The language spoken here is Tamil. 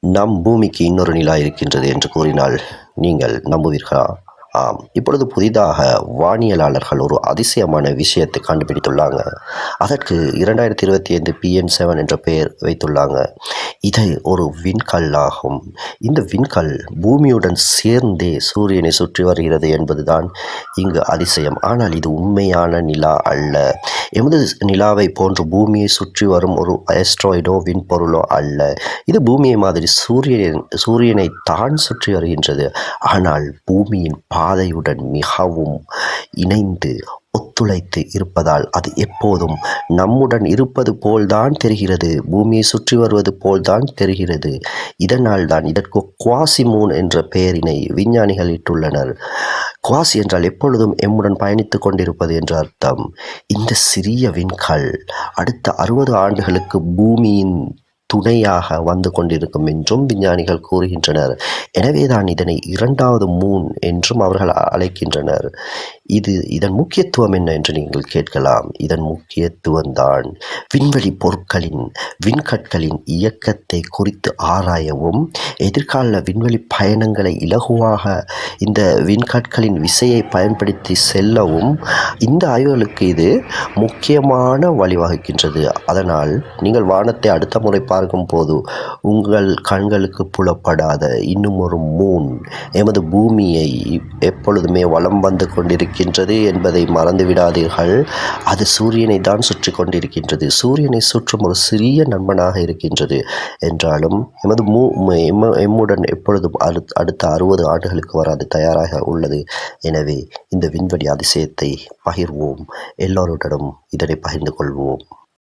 நம் பூமிக்கு இன்னொரு நிலா இருக்கின்றது என்று கூறினால் நீங்கள் நம்புவீர்களா? ஆம். இப்பொழுது புதிதாக வானியலாளர்கள் ஒரு அதிசயமான விஷயத்தை கண்டுபிடித்துள்ளாங்க. அதற்கு இரண்டாயிரத்தி இருபத்தி ஐந்து பிஎன் செவன் என்ற பெயர் வைத்துள்ளாங்க. இது ஒரு விண்கல்லாகும். இந்த விண்கல் பூமியுடன் சேர்ந்தே சூரியனை சுற்றி வருகிறது என்பதுதான் இங்கு அதிசயம். ஆனால் இது உண்மையான நிலா அல்ல. எமது நிலாவை போன்று பூமியை சுற்றி வரும் ஒரு ஆஸ்ட்ராய்டோ விண்பொருளோ அல்ல. இது பூமியை மாதிரி சூரியன் சூரியனை தான் சுற்றி வருகின்றது. ஆனால் பூமியின் பாதையுடன் மிகவும் இணைந்து ஒத்துழைத்து இருப்பதால் அது எப்போதும் நம்முடன் இருப்பது போல்தான் தெரிகிறது. பூமியை சுற்றி வருவது போல்தான் தெரிகிறது. இதனால் தான் இதற்கு குவாசிமூன் என்ற பெயரினை விஞ்ஞானிகள் இட்டுள்ளனர். குவாசி என்றால் எப்பொழுதும் எம்முடன் பயணித்து கொண்டிருப்பது என்று அர்த்தம். இந்த சிறிய விண்கல் அடுத்த அறுபது ஆண்டுகளுக்கு பூமியின் துணையாக வந்து கொண்டிருக்கும் என்றும் விஞ்ஞானிகள் கூறுகின்றனர். எனவேதான் இதனை இரண்டாவது மூன் என்றும் அவர்கள் அழைக்கின்றனர். இது இதன் முக்கியத்துவம் என்ன என்று நீங்கள் கேட்கலாம். இதன் முக்கியத்துவம்தான் விண்வெளி பொருட்களின் விண்கற்களின் இயக்கத்தை குறித்து ஆராயவும் எதிர்கால விண்வெளி பயணங்களை இலகுவாக இந்த விண்கற்களின் விசையை பயன்படுத்தி செல்லவும் இந்த ஆய்வுகளுக்கு இது முக்கியமான வழிவகுக்கின்றது. அதனால் நீங்கள் வானத்தை அடுத்த முறை பார்க்கும் போது உங்கள் கண்களுக்கு புலப்படாத இன்னும் ஒரு மூன் எமது பூமியை எப்பொழுதுமே வளம் வந்து கொண்டிருக்கின்றது என்பதை மறந்து விடாதீர்கள் அது சூரியனை தான் சுற்றி கொண்டிருக்கின்றது. சூரியனை சுற்றும் ஒரு சிறிய நண்பனாக இருக்கின்றது. என்றாலும் எமது மூ எம்முடன் எப்பொழுதும் அடுத் அடுத்த அறுபது ஆண்டுகளுக்கு வராது தயாராக உள்ளது. எனவே இந்த விண்வெளி அதிசயத்தை பகிர்வோம். எல்லோருடனும் இதனை பகிர்ந்து கொள்வோம்.